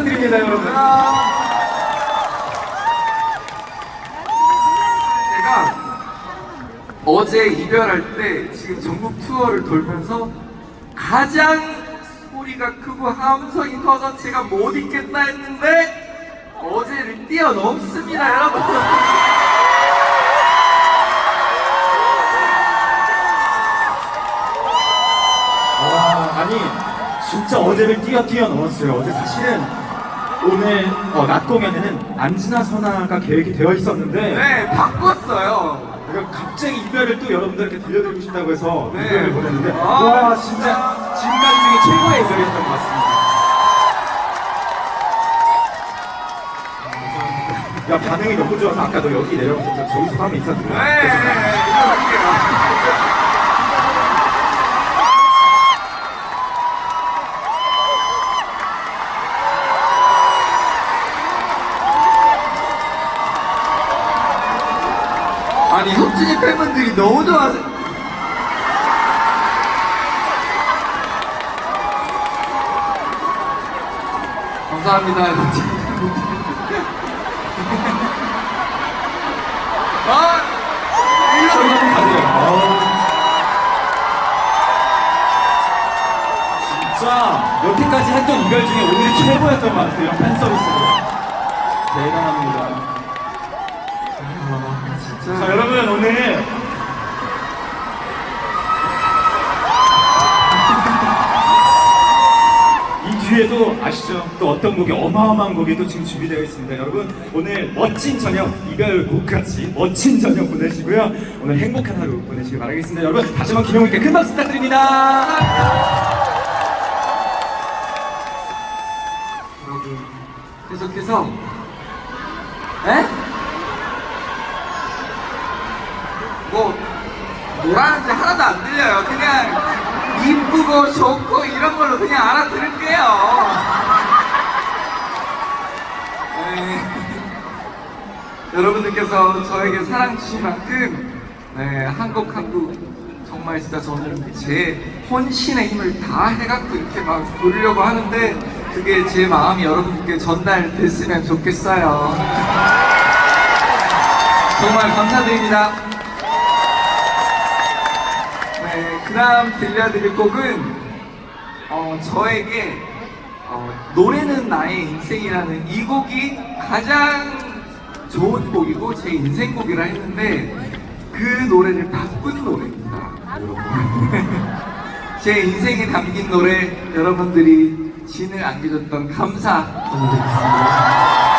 부탁드립니다, 여러분. 제가 어제 이별할 때 지금 전국 투어를 돌면서 가장 소리가 크고 함성이 커서 제가 못 있겠다 했는데 어제를 뛰어넘습니다 여러분 와, 아니, 진짜 어제를 뛰어 뛰어 넘었어요. 어제 사실은 오늘 어, 낮 공연에는 안지나 선화가 계획이 되어 있었는데 네 바꿨어요 제가 갑자기 이별을 또 여러분들께 들려드리고 싶다고 해서 네. 이별을 보냈는데 아, 와 진짜. 지금까지 중에 최고의 이별이었던 것 같습니다. 야 반응이 너무 좋아서 아까 너 여기 내려가서 저- 저기서 하면 인사드려. 네, 아니 혁진이 팬분들이 너무 좋아하세요 감사합니다 팬분들 아 한번 가세요. 진짜 여태까지 했던 이별 중에 오늘이 최고였던 것 같아요. 팬 서비스로. 대단합니다. 자 여러분 오늘 이 뒤에도 아시죠? 또 어떤 곡이 어마어마한 곡이 또 지금 준비되어 있습니다. 여러분 오늘 멋진 저녁 이별 곡같이 멋진 저녁 보내시고요. 오늘 행복한 하루 보내시길 바라겠습니다. 여러분 다시 한번 김영욱께 큰 박수 부탁드립니다. 여러분 계속해서 에? 뭐 뭐라는지 하나도 안 들려요 그냥 이쁘고 좋고 이런 걸로 그냥 알아들을게요 네. 여러분들께서 저에게 사랑 주신 만큼 네, 한곡 한곡 정말 진짜 저는 제 혼신의 힘을 다 해갖고 이렇게 막 부르려고 하는데 그게 제 마음이 여러분들께 전달됐으면 좋겠어요. 정말 감사드립니다. 그 다음 들려드릴 곡은 어, 저에게 어, 노래는 나의 인생이라는 이 곡이 가장 좋은 곡이고 제 인생곡이라 했는데 그 노래를 바꾼 노래입니다. 제 인생에 담긴 노래 여러분들이 진을 안겨줬던 감사 전해드리겠습니다.